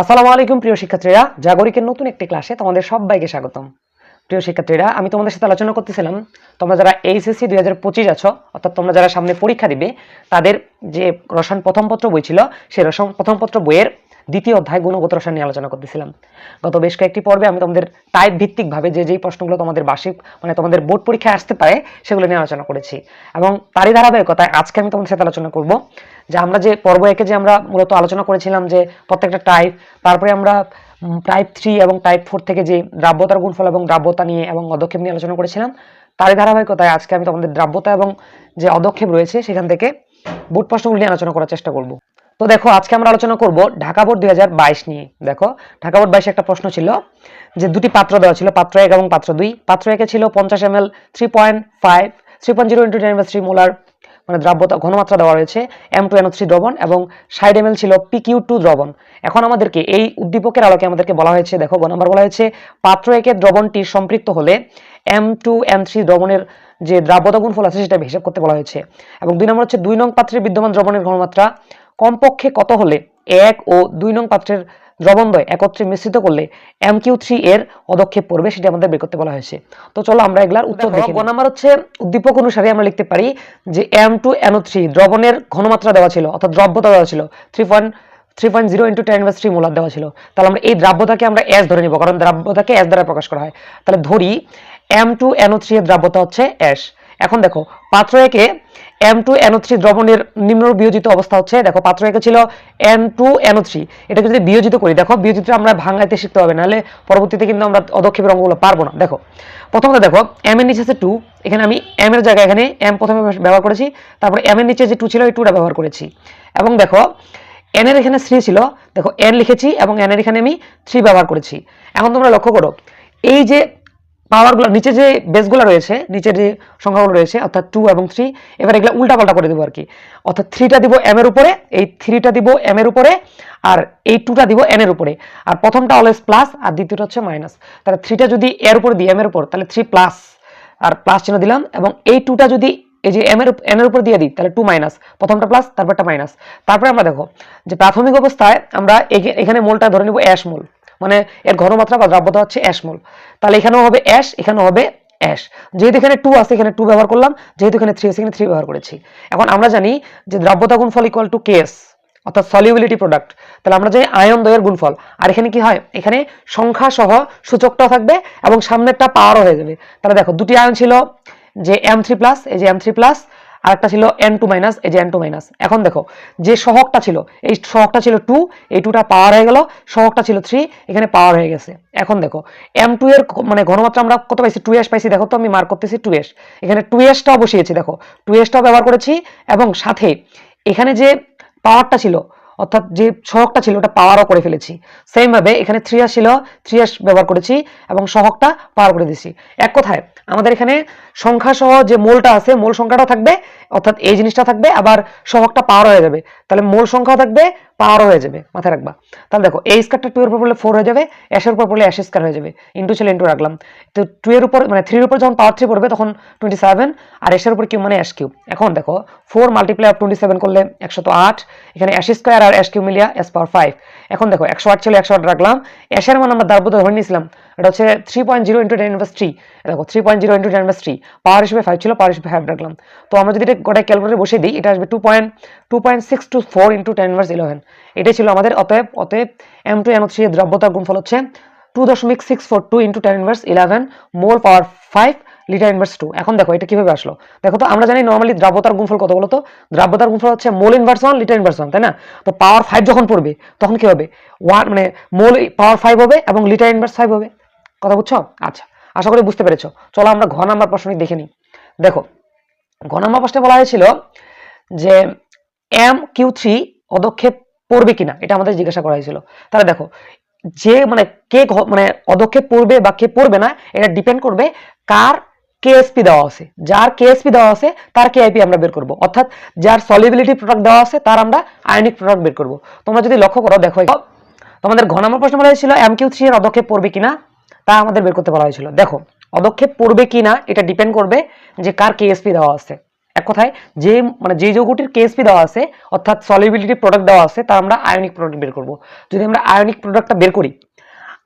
আসসালামু আলাইকুম, প্রিয় শিক্ষার্থীরা। জাগরিকের নতুন একটি ক্লাসে তোমাদের সবাইকে স্বাগতম। প্রিয় শিক্ষার্থীরা, আমি তোমাদের সাথে আলোচনা করতেছিলাম, তোমরা যারা এইচএসসি দুই হাজার পঁচিশ আছো, অর্থাৎ তোমরা যারা সামনে পরীক্ষা দিবে, তাদের যে রসায়ন প্রথম পত্র বই ছিল, সেই রসায়ন প্রথম পত্র বইয়ের দ্বিতীয় অধ্যায় গুণগত রসায়ন নিয়ে আলোচনা করতেছিলাম। গত বেশ কয়েকটি পর্বে আমি তোমাদের টাইপ ভিত্তিকভাবে যে যেই প্রশ্নগুলো তোমাদের বার্ষিক মানে তোমাদের বোর্ড পরীক্ষায় আসতে পারে, সেগুলো নিয়ে আলোচনা করেছি। এবং তারই ধারাবাহিকতায় আজকে আমি তোমাদের সাথে আলোচনা করব, যে আমরা যে পর্ব একে যে আমরা মূলত আলোচনা করেছিলাম যে প্রত্যেকটা টাইপ তারপরে আমরা টাইপ থ্রি এবং টাইপ ফোর থেকে যে দ্রাব্যতার গুণফল এবং দ্রাব্যতা নিয়ে এবং অদক্ষেপ নিয়ে আলোচনা করেছিলাম, তারই ধারাবাহিকতায় আজকে আমি তোমাদের দ্রাব্যতা এবং যে অদক্ষেপ রয়েছে, সেখান থেকে বোর্ড প্রশ্নগুলি নিয়ে আলোচনা করার চেষ্টা করব। তো দেখো, আজকে আমরা আলোচনা করব ঢাকা বোর্ড দুই হাজার বাইশ নিয়ে। দেখো, ঢাকা বোর্ড বাইশে একটা প্রশ্ন ছিল যে দুটি পাত্র দেওয়া ছিল, পাত্র এক এবং পাত্র দুই। পাত্র একে ছিল পঞ্চাশ এম এল থ্রি মোলার মানে দ্রাব্যতা, ঘনমাত্রা দেওয়া রয়েছে এম টু এন থ্রি দ্রবণ এবং ষাট এম ছিল পি কিউ টু দ্রবণ। এখন আমাদেরকে এই উদ্দীপকের আলোকে আমাদেরকে বলা হয়েছে, দেখো, গ নম্বর বলা হয়েছে, পাত্র একের দ্রবণটি সম্পৃক্ত হলে এম টু এন থ্রি দ্রবণের যে দ্রাব্যতা গুণফল আছে সেটা হিসাব করতে বলা হয়েছে। এবং দুই নম্বর হচ্ছে দুই নং পাত্রে বিদ্যমান দ্রবণের ঘনমাত্রা কমপক্ষে কত হলে এক ও দুই নং পাত্রের দ্রবণদ্বয় একত্রে মিশ্রিত করলে এম কিউ থ্রি এর অদক্ষেপ পড়বে সেটা আমাদের বের করতে বলা হয়েছে। তো চলো আমরা এগুলার উত্তর দেখি গ নাম্বার হচ্ছে উদ্দীপক অনুসারে আমরা লিখতে পারি যে এম টু এনও থ্রি দ্রবণের ঘনমাত্রা দেওয়া ছিল অর্থাৎ দ্রব্যতা দেওয়া ছিল three point three point zero into ten three molar দেওয়া ছিল। তাহলে আমরা এই দ্রাব্যতাকে আমরা এস ধরে নিব কারণ দ্রাব্যতাকে এস দ্বারা প্রকাশ করা হয়। তাহলে ধরি এম টু এনও থ্রি এর দ্রাব্যতা হচ্ছে এস এখন দেখো, পাত্র একে এম টু এনও থ্রি দ্রবণের নিম্ন বিয়োজিত অবস্থা হচ্ছে, দেখো, পাত্র একে ছিল এন টু এনও থ্রি এটাকে যদি বিয়োজিত করি, দেখো, বিয়োজিত আমরা ভাঙাইতে শিখতে হবে, নাহলে পরবর্তীতে কিন্তু আমরা অদক্ষেপের অঙ্গগুলো পারব না। দেখো, প্রথমত দেখো এম এর নিচে আছে টু এখানে আমি এম এর জায়গায় এখানে এম প্রথমে ব্যবহার করেছি, তারপরে এম এর নিচে যে টু ছিল ওই টুটা ব্যবহার করেছি। এবং দেখো এন এর এখানে থ্রি ছিল, দেখো এন লিখেছি এবং এন এর এখানে আমি থ্রি ব্যবহার করেছি। এখন তোমরা লক্ষ্য করো, এই যে পাওয়ারগুলো নিচে যে বেসগুলো রয়েছে নিচের যে সংখ্যাগুলো রয়েছে, অর্থাৎ টু এবং থ্রি এবার এগুলো উল্টা পাল্টা করে দেবো আর কি অর্থাৎ থ্রিটা দিব এম এর উপরে, এই থ্রিটা দিব এম এর উপরে, আর এই টুটা দিব এন এর উপরে। আর প্রথমটা অলওয়েজ প্লাস আর দ্বিতীয়টা হচ্ছে মাইনাস তাহলে থ্রিটা যদি এর উপরে দিই এম এর উপর, তাহলে থ্রি প্লাস আর প্লাস চিহ্ন দিলাম, এবং এই টুটা যদি এই যে এম এর এন এর উপর দিয়ে দিই, তাহলে টু মাইনাস প্রথমটা প্লাস তারপরটা মাইনাস তারপরে আমরা দেখো যে প্রাথমিক অবস্থায় আমরা এখে- এখানে মোলটা ধরে নিব অ্যাশ মোল। মানে এর ঘনমাত্রা বা দ্রাব্যতা হচ্ছে অ্যাশ মোল তাহলে এখানেও হবে অ্যাশ এখানেও হবে অ্যাশ যেহেতু এখানে টু আছে, এখানে টু ব্যবহার করলাম, যেহেতু এখানে থ্রি আছে, এখানে থ্রি ব্যবহার করেছি। এখন আমরা জানি যে দ্রাব্যতা গুণফল ইকুয়াল টু কেস অর্থাৎ সলিউবিলিটি প্রোডাক্ট তাহলে আমরা জানি আয়ন দ্বয়ের গুণফল, আর এখানে কি হয়? এখানে সংখ্যা সহ সূচকটাও থাকবে এবং সামনেরটা পাওয়ারও হয়ে যাবে। তাহলে দেখো, দুটি আয়ন ছিল যে এম থ্রি প্লাস এই যে এম থ্রি প্লাস আরেকটা ছিল এন টু মাইনাস এই যে এন টু মাইনাস এখন দেখো, যে সহগটা ছিল, এই সহগটা ছিল টু এই টুটা পাওয়ার হয়ে গেল, সহগটা ছিল থ্রি এখানে পাওয়ার হয়ে গেছে। এখন দেখো এম টু এর মানে ঘনমাত্রা আমরা কত পাইছি? টু এস পাইছি, দেখো তো আমি মার্ক করতেছি টু এস এখানে টু এসটাও বসিয়েছি, দেখো। টু এসটাও ব্যবহার করেছি, এবং সাথে এখানে যে পাওয়ারটা ছিল, অর্থাৎ যে সহগটা ছিল, ওটা পাওয়ারও করে ফেলেছি। সেম ভাবে এখানে থ্রি ছিল থ্রি আস ব্যবহার করেছি, এবং সহগটা পাওয়ার করে দিয়েছি। এক কথায় আমাদের এখানে সংখ্যা সহ যে মোলটা আছে, মোল সংখ্যাটা থাকবে, অর্থাৎ এই জিনিসটা থাকবে, আবার সহকটা পাওয়ার হয়ে যাবে। তাহলে মোল সংখ্যা থাকবে পাওয়ারও হয়ে যাবে, মাথায় রাখবা। তাহলে দেখো এই স্কারটা টু এর উপর পড়লে ফোর হয়ে যাবে অ্যাশের উপর পড়লে অ্যাশ স্কার হয়ে যাবে। ইন্টু ছিল ইন্টু রাখলাম। তো টু এর উপর মানে থ্রির উপর যখন পাওয়ার থ্রি পড়বে, তখন টোয়েন্টি সেভেন আর এসের উপর কিউ মানে অ্যাশ কিউ। এখন দেখো four multiply of twenty seven করলে একশো তো আট, এখানে অ্যাশ স্কোয়ার আর অ্যাশ কিউ মিলিয়া এস পাওয়ার ফাইভ এখন দেখো, একশো আট ছিল, একশো আট রাখলাম। অ্যাশের মান আমরা দার্বত ধরে নিয়েছিলাম। এটা হচ্ছে three point zero into ten three দেখো three point zero into ten three power হিসেবে ফাইভ ছিল পাওয়ার হিসেবে ফাইভ রাখলাম। তো আমরা যদি এটা গোটায় ক্যালকুলেটর বসিয়ে দিই, এটা আসবে two point two point six two four into ten eleven এটাই ছিল আমাদের অতএব অতএব এম টু এন থ্রি দ্রব্যতার গুণফল হচ্ছে টু দশমিক six four two into ten inverse eleven mole power five litre inverse two এখন দেখো এটা কীভাবে আসলো? দেখো তো আমরা জানি নর্মালি দ্রাব্যতার গুণফল কত বলতো? দ্রাব্যতার গুণফল হচ্ছে mole inverse one litre inverse one তাই না? তো পাওয়ার ফাইভ যখন পড়বে, তখন কি হবে? ওয়ান মানে মোল পাওয়ার ফাইভ হবে এবং লিটার ইনভার্স ফাইভ হবে। কথা বুঝছ? আচ্ছা আশা করি বুঝতে পেরেছ। চলো আমরা ঘ নাম্বার প্রশ্নটি দেখে নিই। দেখো, ঘ নাম্বার প্রশ্নে বলা হয়েছিল যে এম কিউ থ্রি পদক্ষেপ পড়বে কিনা, এটা আমাদের জিজ্ঞাসা করা হয়েছিল তাহলে দেখো, যে মানে কে মানে পদক্ষেপ পড়বে বা কে পড়বে না, এটা ডিপেন্ড করবে কার কেএসপি দেওয়া আছে। যার কেএসপি দেওয়া আছে, তার কেআইপি আমরা বের করব। অর্থাৎ যার সলিবিলিটি প্রোডাক্ট দেওয়া আছে, তার আমরা আয়নিক প্রোডাক্ট বের করব। তোমরা যদি লক্ষ্য করো, দেখো তোমাদের ঘ নম্বর প্রশ্ন বলা হয়েছিল এম কিউ থ্রি এর অদক্ষেপ পড়বে কিনা, তা আমাদের বের করতে বলা হয়েছিল। দেখো অদক্ষেপ পড়বে কিনা, এটা ডিপেন্ড করবে যে কার কেএসপি দেওয়া আছে। এক কথায় যে মানে যে যৌগটির কেএসপি দেওয়া আছে, অর্থাৎ সলিবিলিটি প্রোডাক্ট দেওয়া আছে তার আমরা আয়নিক প্রোডাক্ট বের করব। যদি আমরা আয়নিক প্রোডাক্টটা বের করি,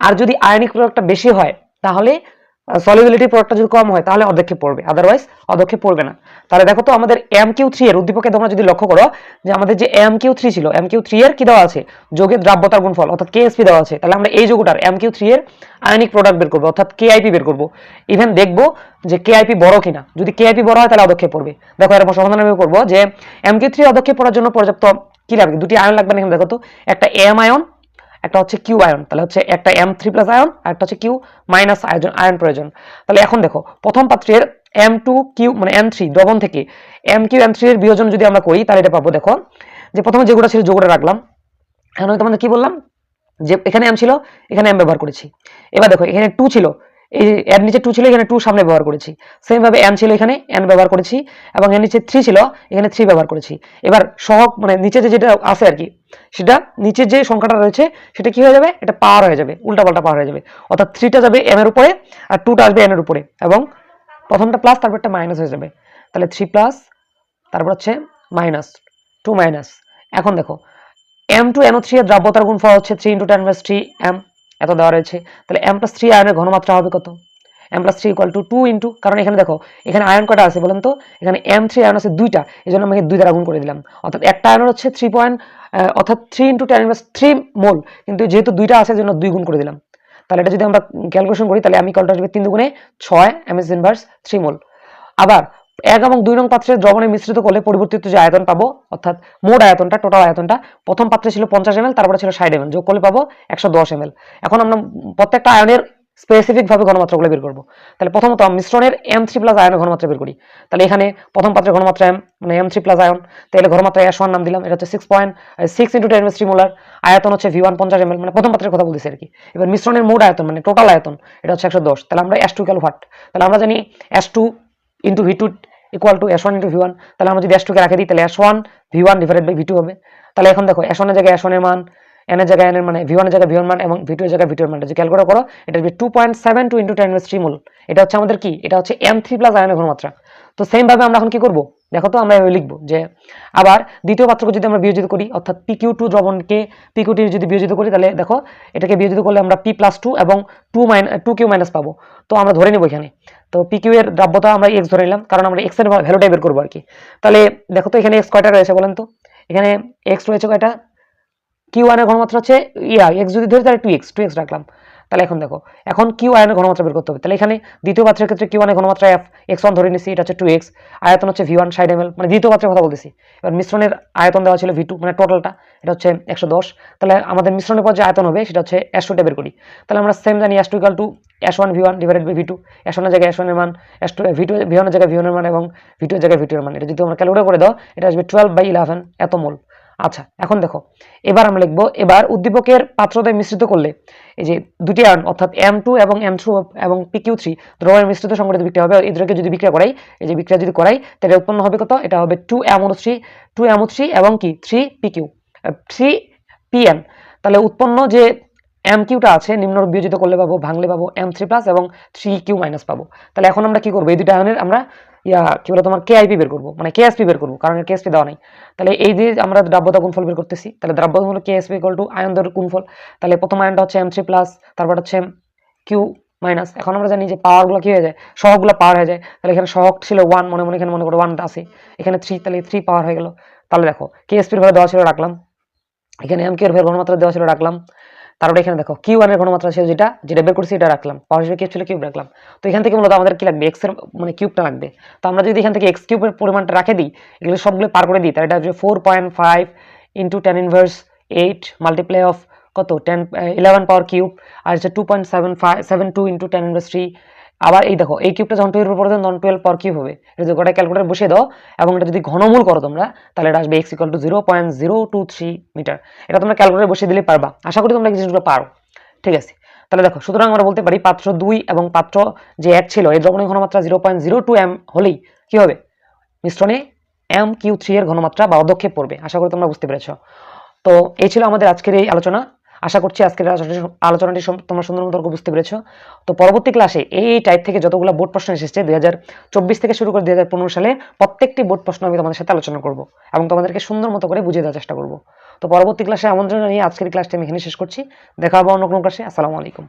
আর যদি আয়নিক প্রোডাক্টটা বেশি হয়, তাহলে সলিবিলিটি প্রোডাক্টটা যদি কম হয়, তাহলে অদক্ষেপ পড়বে। আদারওয়াইজ অদক্ষেপ পড়বে না। তাহলে দেখো তো আমাদের এম কিউ থ্রি এর উদ্দীপকে তোমরা যদি লক্ষ্য করো, যে আমাদের যে এম কিউ থ্রি ছিল এম কিউ থ্রি এর কি দেওয়া আছে? যোগের দ্রাব্যতার গুণফল, অর্থাৎ কেএসপি দেওয়া আছে। তাহলে আমরা এই যোগটার এম কিউ থ্রি এর আয়নিক প্রোডাক্ট বের করব, অর্থাৎ কে কেআইপি বের করব। ইভেন দেখব যে কে কেআইপি বড় কিনা। যদি কে কেআইপি বড় হয়, তাহলে অদক্ষেপ পড়বে। দেখো এরপর সমাধান আমি করব যে এম কিউ থ্রি অদক্ষেপ পড়ার জন্য পর্যাপ্ত কি লাগবে? দুটি আয়ন লাগবে না এখানে, দেখো তো। একটা এম আয়ন একটা হচ্ছে কিউ আয়ন তাহলে হচ্ছে একটা এম থ্রি প্লাস আয়ন আর একটা হচ্ছে কিউ মাইনাস আয়োজন আয়ন প্রয়োজন। তাহলে এখন দেখো, প্রথম পাত্রের এম টু কিউ মানে এম থ্রি দ্রবণ থেকে এম কিউ এম থ্রি এর বিয়োজন যদি আমরা করি, তাহলে এটা পাবো দেখো, যে প্রথমে যেগুলো ছিল যেগুলো রাখলাম, এখন তোমাদের কি বললাম? যে এখানে এম ছিল, এখানে এম ব্যবহার করেছি। এবার দেখো, এখানে টু ছিল এই এর নিচে টু ছিল, এখানে টু সামনে ব্যবহার করেছি। সেম ভাবে এন ছিল এখানে এন ব্যবহার করেছি এবং এর নিচে থ্রি ছিল, এখানে থ্রি ব্যবহার করেছি। এবার সহগ মানে নিচে যে যেটা আছে আর কি, সেটা নিচে যে সংখ্যাটা রয়েছে, সেটা কি হয়ে যাবে? এটা পাওয়ার হয়ে যাবে, উল্টাপাল্টা পাওয়ার হয়ে যাবে। অর্থাৎ থ্রিটা যাবে এম এর উপরে আর টুটা আসবে এন এর উপরে এবং প্রথমটা প্লাস তারপর একটা মাইনাস হয়ে যাবে। তাহলে থ্রি প্লাস তারপর হচ্ছে মাইনাস টু মাইনাস এখন দেখো এম টু এনও থ্রি এর দ্রাব্যতার গুণফল হচ্ছে three into ten three M এত দেওয়া রয়েছে। তাহলে এম প্লাস থ্রি আয়নের ঘনমাত্রা হবে কত? M plus three equal to two into কারণ এখানে দেখো, এখানে আয়ন কটা আছে বলেন তো? এখানে এম থ্রি আয়ন আছে দুইটা এই জন্য আমাকে দুই দ্বারা গুণ করে দিলাম। অর্থাৎ একটা আয়ন হচ্ছে থ্রি পয়েন্ট অর্থাৎ three into ten plus three mole কিন্তু যেহেতু দুইটা আছে জন্য দুই গুণ করে দিলাম। তাহলে এটা যদি আমরা ক্যালকুলেশন করি, তাহলে আমি কলটা আসবে তিন দুগুণে ছয় M S inverse three mole আবার এক এবং দুই নং পাত্রের দ্রবণে মিশ্রিত করলে পরিবর্তিত যে আয়তন পাবো, অর্থাৎ মোট আয়তনটা টোটাল আয়তনটা, প্রথম পাত্রে ছিল পঞ্চাশ এমএল তারপরে ছিল ষাট এমএল যোগ করলে পাবো একশো দশ এমএল এখন আমরা প্রত্যেকটা আয়নের স্পেসিফিক ভাবে ঘনমাত্রাগুলো বের করব। তাহলে প্রথমত মিশ্রণের এম থ্রি প্লাস আয়নের ঘনমাত্রা বের করি। তাহলে এখানে প্রথম পাত্রের ঘনমাত্রা এম মানে এম থ্রি প্লাস আয়ন। তাহলে ঘনমাত্রা এস ওয়ান নাম দিলাম, এটা হচ্ছে six point six into ten three molar আয়তন হচ্ছে ভি ওয়ান পঞ্চাশ এমএল মানে প্রথম পাত্রের কথা বলতেছি আর কি এবার মিশ্রণের মোট আয়তন মানে টোটাল আয়তন, এটা হচ্ছে একশো দশ। তাহলে আমরা এস টু ক্যালো ফাট তাহলে আমরা জানি S two into V two equal to S one into V one তাহলে আমরা যদি এস টুকে রেখে দিই, তাহলে S one V one divided by V two হবে। তাহলে এখন দেখো এস ওয়ানের জায়গায় এস ওয়ানের মান এন এর জায়গায় এন এর মানে ভি ওয়ানের জায়গায় ভি ওয়ান মান এবং ভি টু এর জায়গায় ভি টু এর মান যদি ক্যালকুলেট করো এটা হবে two point seven two into ten three mole এটা হচ্ছে আমাদের কি? এটা হচ্ছে এম থ্রি প্লাস আয়নের ঘনমাত্রা। তো সেম ভাবে আমরা এখন কি করব? দেখো তো, আমরা এভাবে লিখব যে, আবার দ্বিতীয় পাত্রকে যদি আমরা বিয়োজিত করি, অর্থাৎ পি কিউ টু দ্রবণকে পি কিউ টি যদি বিয়োজিত করি, তাহলে দেখো, এটাকে বিয়োজিত করলে আমরা পি প্লাস টু এবং two minus two Q minus পাবো। তো আমরা ধরে নেব এখানে। তো পি কিউ এর দ্রাব্যতা আমরা এক্স ধরে নিলাম, কারণ আমরা এক্সের ভ্যালুটাই বের করব আর কি। তাহলে দেখো তো এখানে এক্স কয়টা রয়েছে বলেন তো? এখানে এক্স রয়েছে কয়টা? কিউ ওয়ানের ঘনমাত্রা হচ্ছে, ইয়া এক্স যদি ধরি তাহলে টু এক্স টু এক্স রাখলাম। তাহলে এখন দেখো, এখন কিউ আয়নের ঘনমাত্রা বের করতে হবে। তাহলে এখানে দ্বিতীয় পাত্রের ক্ষেত্রে কিউ আয়নের ঘনমাত্রা এফ এক্স ওয়ান ধরে নিছি এটা হচ্ছে টু এক্স আয়তন হচ্ছে ভি ওয়ান সাইড এমএল মানে দ্বিতীয় পাত্রের কথা বলতেছি। এবার মিশ্রণের আয়তন দেওয়া ছিল ভি টু মানে টোটালটা এটা হচ্ছে একশো দশ। তাহলে আমাদের মিশ্রণের পর যে আয়তন হবে, সেটা হচ্ছে এস টুটা বের করি। তাহলে আমরা সেম জানি S two equal to S one V one divided by V two S ওয়ানের জায়গায় এস ওয়ানের মান S two V two V ওয়ানের জায়গায় ভি ওয়ানের মান এবং ভি টু জায়গায় ভি টু এর মান। এটা যদি আমরা ক্যালকুলেট করে দাও, এটা আসবে টুয়েলভ বাই ইলেভেন এত মোল আচ্ছা এখন দেখো, এবার আমরা লিখব, এবার উদ্দীপকের পাত্রতে মিশ্রিত করলে, এই যে দুটি আয়ন, অর্থাৎ এম টু এবং এম থ্রু এবং পি কিউ থ্রি দ্রবণের মিশ্রিত সংগঠিত বিক্রিয়া হবে এই দুটোকে যদি বিক্রিয়া করাই, এই যে বিক্রিয়া যদি করাই, তাহলে উৎপন্ন হবে কত? এটা হবে two MO three two MO three এবং কি? Three P Q three P N তাহলে উৎপন্ন যে এম কিউটা আছে, নিম্ন বিয়োজিত করলে পাবো, ভাঙলে পাবো এম থ্রি প্লাস এবং থ্রি কিউ মাইনাস পাবো। তাহলে এখন আমরা কি করব? এই দুটো আয়নের আমরা ইয়া, কি বলে তোমার কেআইপি বের করব মানে কেএসপি বের করব, কারণ কেএসপি দেওয়া নেই। তাহলে এই যে আমরা দ্রাব্যতা গুণফল বের করতেছি, তাহলে দ্রাব্যতা হলো কেএসপি ইকুয়াল টু আয়ন দর গুণফল। তাহলে প্রথম আয়নটা হচ্ছে এম থ্রি প্লাস তারপর হচ্ছে এম কিউ মাইনাস এখন আমরা জানি যে পাওয়ারগুলো কি হয়ে যায়? সহগগুলো পাওয়ার হয়ে যায়। তাহলে এখানে সহগ ছিল ওয়ান মনে মনে এখানে মনে করো ওয়ানটা আছে। এখানে থ্রি তাহলে থ্রি পাওয়ার হয়ে গেল। তাহলে দেখো কেএসপির ভাবে দেওয়া ছিল, রাখলাম। এখানে এম কিউর ভাবে ঘনমাত্রা দেওয়া ছিল, রাখলাম। তারপরে এখানে দেখো কিউ ওয়ানের ঘনমাত্রা ছিল যেটা যেটা বের করছি, এটা রাখলাম। পাওয়ার হিসেবে কিউব ছিল কিউব রাখলাম। তো এখান থেকে মূলত আমাদের কি লাগবে? এক্সের মানে কিউবটা লাগবে। তো আমরা যদি এখান থেকে এক্স কিউবের পরিমাণটা রাখে দিই, এগুলো সবগুলো পার করে দিই, তাহলে এটা হচ্ছে four point five into ten inverse eight multiply of কত? টেন ইলেভেন পাওয়ার কিউব আর হচ্ছে two point seven five seven two into ten inverse three আবার এই দেখো, এই কিউবটা যখন টুয়েলভ দেন তখন টুয়েলভ পাওয়ার কিউব হবে। যদি গোটা ক্যালকুলেটার বসিয়ে দাও, এবং এটা যদি ঘনমূল করো তোমরা, তাহলে এটা আসবে x equal to zero point zero two three metre এটা তোমরা ক্যালকুলেটার বসিয়ে দিলে পারবা। আশা করি তোমরা এই জিনিসগুলো পারো। ঠিক আছে? তাহলে দেখো, সুতরাং আমরা বলতে পারি পাত্র দুই এবং পাত্র যে এক ছিল এই দ্রবণের ঘনমাত্রা zero point zero two M হলেই কি হবে? মিশ্রণে এম কিউ থ্রি এর ঘনমাত্রা বা অদক্ষেপ পড়বে আশা করি তোমরা বুঝতে পেরেছ। তো এই ছিল আমাদের আজকের এই আলোচনা। আশা করছি আজকের আলোচনাটি তোমার সুন্দর মতো বুঝতে পেরেছ। তো পরবর্তী ক্লাসে এই টাইপ থেকে যতগুলো বোর্ড প্রশ্ন এসেছে, দুই থেকে শুরু করে দুই হাজার পনেরো সালে প্রত্যেকটি বোর্ড প্রশ্ন আমি তোমাদের সাথে আলোচনা করব এবং তোমাদেরকে সুন্দর মতো করে বুঝিয়ে দেওয়ার চেষ্টা করব। তো পরবর্তী ক্লাসে আমন্ত্রণ জানিয়ে আজকের ক্লাসটি আমি এখানে শেষ করছি। দেখা হবে অন্য কোনো ক্লাসে। আসসালামু আলাইকুম।